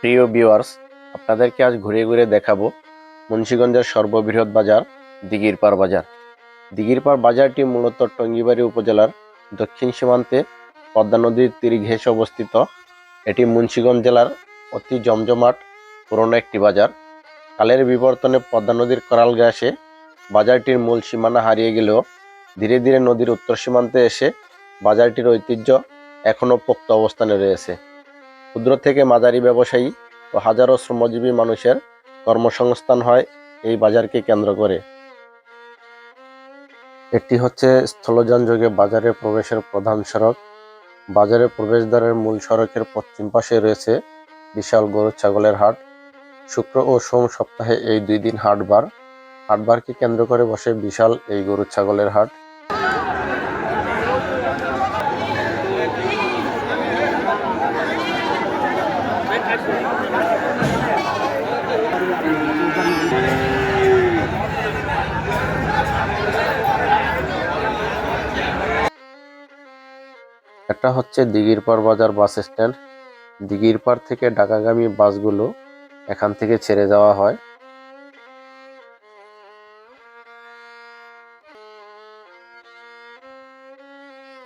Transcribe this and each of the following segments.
প্রিয় ভিউয়ার্স আপনাদেরকে আজ ঘুরে ঘুরে দেখাবো মুন্সীগঞ্জের সর্ববৃহৎ বাজার, দিঘিরপাড় বাজার। দিঘিরপাড় বাজারটি মূলত টঙ্গিবাড়ি উপজেলার দক্ষিণ সীমান্তে পদ্মা নদীর তীর ঘেঁষে অবস্থিত। এটি মুন্সীগঞ্জ জেলার অতি জমজমাট পুরনো একটি বাজার। কালের বিবর্তনে পদ্মা নদীর করাল গ্রাসে বাজারটির মূল সীমানা হারিয়ে গেলেও ধীরে ধীরে নদীর উত্তর সীমান্তে এসে বাজারটির ঐতিহ্য এখনও পোক্ত অবস্থানে রয়েছে। ক্ষুদ্র থেকে মাঝারি ব্যবসায়ী ও হাজারো শ্রমজীবী মানুষের কর্মসংস্থান হয় এই বাজারকে কেন্দ্র করে। এটি হচ্ছে স্থলযান যোগে বাজারে প্রবেশের প্রধান সড়ক। বাজারে প্রবেশদ্বারের মূল সড়কের পশ্চিম পাশে রয়েছে বিশাল গরু ছাগলের হাট। শুক্র ও সোম সপ্তাহে এই দুই দিন হাটবার। হাটবারকে কেন্দ্র করে বসে বিশাল এই গরু ছাগলের হাট। এটা হচ্ছে দিঘিরপাড় বাজার বাস স্ট্যান্ড। দিঘিরপাড় থেকে ঢাকাগামী বাসগুলো এখান থেকে ছেড়ে যাওয়া হয়।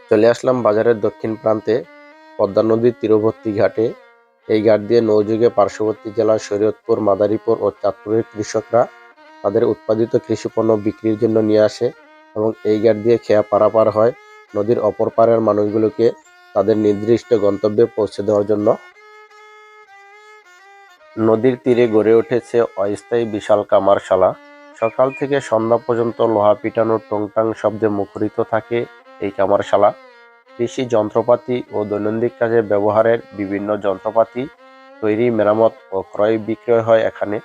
চলে আসলাম বাজারের দক্ষিণ প্রান্তে, পদ্মা নদীর তীরবর্তী ঘাটে। এই ঘাট দিয়ে নৌযুগে পার্শ্ববর্তী জেলার শরীয়তপুর, মাদারীপুর ও চাঁদপুরের কৃষকরা তাদের উৎপাদিত কৃষি পণ্য বিক্রির জন্য নিয়ে আসে এবং এই ঘাট দিয়ে খেয়া পারাপার হয়। নদীর অপর পারের মানুষগুলোকে তাদের নির্দিষ্ট গন্তব্যে পৌঁছে দেওয়ার জন্য। নদীর তীরে গড়ে উঠেছে অস্থায়ী বিশাল কামারশালা। সকাল থেকে সন্ধ্যা পর্যন্ত লোহা পিটানোর টংটাং শব্দে মুখরিত থাকে এই কামারশালা। কৃষি যন্ত্রপাতি ও দৈনন্দিন কাজে ব্যবহারের বিভিন্ন যন্ত্রপাতি তৈরি মেরামত ও ক্রয় বিক্রয় হয় এখানে।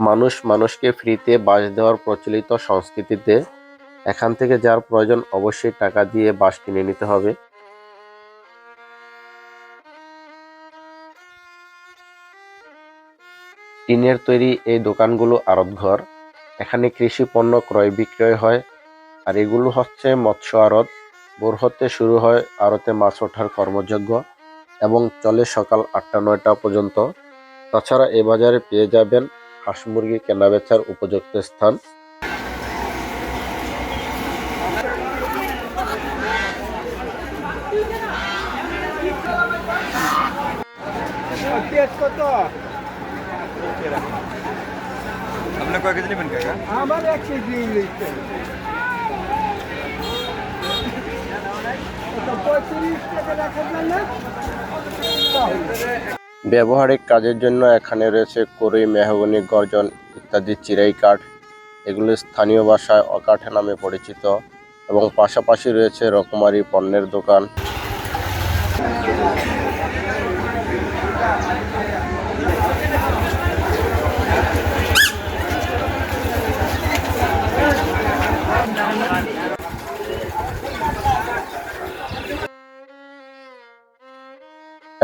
মানুষ মানুষকে ফ্রিতে বাস দেওয়ার প্রচলিত সংস্কৃতিতে এখান থেকে যার প্রয়োজন অবশ্যই টাকা দিয়ে বাস কিনে নিতে হবে। টিনের তৈরি এই দোকানগুলো আড়ত ঘর এখানে কৃষি পণ্য ক্রয় বিক্রয় হয় আর এগুলো হচ্ছে মৎস্য আড়ত। ভোর হতে শুরু হয় আড়তে মাছ ওঠার কর্মযজ্ঞ এবং চলে সকাল আটটা নয়টা পর্যন্ত। তাছাড়া এ বাজারে পেয়ে যাবেন হাঁস মুরগি কেনাবেচার উপযুক্ত স্থান। পেঁয়াজ কত আপনি কয় কেজি নেবেন কাকা আমার এক কেজি জন্য ব্যবহারিক কাজের জন্য এখানে রয়েছে কড়ই মেহগনি গর্জন ইত্যাদি চিরাই কাঠ। এগুলো স্থানীয় ভাষায় অকাঠে নামে পরিচিত এবং পাশাপাশি রয়েছে রকমারি পণ্যের দোকান।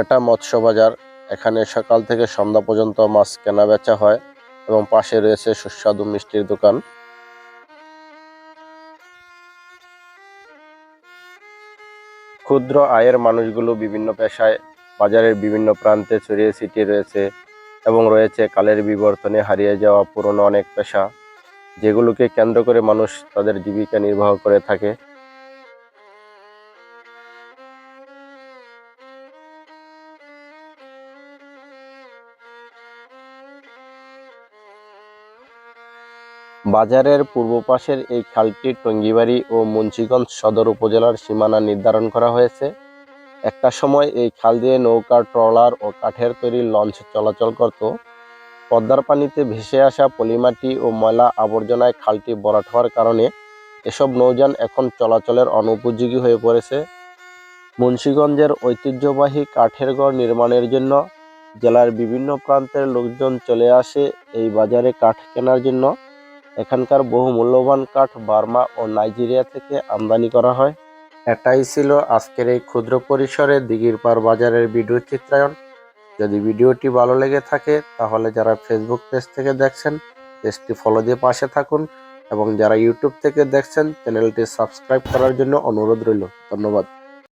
এটা মৎস্য বাজার এখানে সকাল থেকে সন্ধ্যা পর্যন্ত মাছ কেনা বেচা হয় এবং পাশে রয়েছে সুস্বাদু মিষ্টির দোকান। ক্ষুদ্র আয়ের মানুষগুলো বিভিন্ন পেশায় বাজারের বিভিন্ন প্রান্তে ছড়িয়ে ছিটিয়ে রয়েছে এবং রয়েছে কালের বিবর্তনে হারিয়ে যাওয়া পুরনো অনেক পেশা। যেগুলোকে কেন্দ্র করে মানুষ তাদের জীবিকা নির্বাহ করে থাকে। বাজারের পূর্ব পাশের এই খালটি টঙ্গিবাড়ি ও মুন্সিগঞ্জ সদর উপজেলার সীমানা নির্ধারণ করা হয়েছে। একটা সময় এই খাল দিয়ে নৌকা, ট্রলার ও কাঠের তৈরি লঞ্চ চলাচল করত। পদ্মার পানিতে ভেসে আসা পলিমাটি ও ময়লা আবর্জনায় খালটি ভরাট হওয়ার কারণে এসব নৌযান এখন চলাচলের অনুপযোগী হয়ে পড়েছে। মুন্সিগঞ্জের ঐতিহ্যবাহী কাঠের গড় নির্মাণের জন্য জেলার বিভিন্ন প্রান্তের লোকজন চলে আসে এই বাজারে কাঠ কেনার জন্য। এখানকার বহু মূল্যবান কাঠ বার্মা ও নাইজেরিয়া থেকে আমদানি করা হয়। এটাই ছিল আজকের এই ক্ষুদ্র পরিসরে দিঘিরপাড় বাজারের ভিডিও চিত্রায়ন যদি ভিডিওটি ভালো লেগে থাকে, তাহলে যারা ফেসবুক পেজ থেকে দেখছেন পেজটি ফলো দিয়ে পাশে থাকুন এবং যারা ইউটিউব থেকে দেখছেন চ্যানেলটি সাবস্ক্রাইব করার জন্য অনুরোধ রইল। ধন্যবাদ।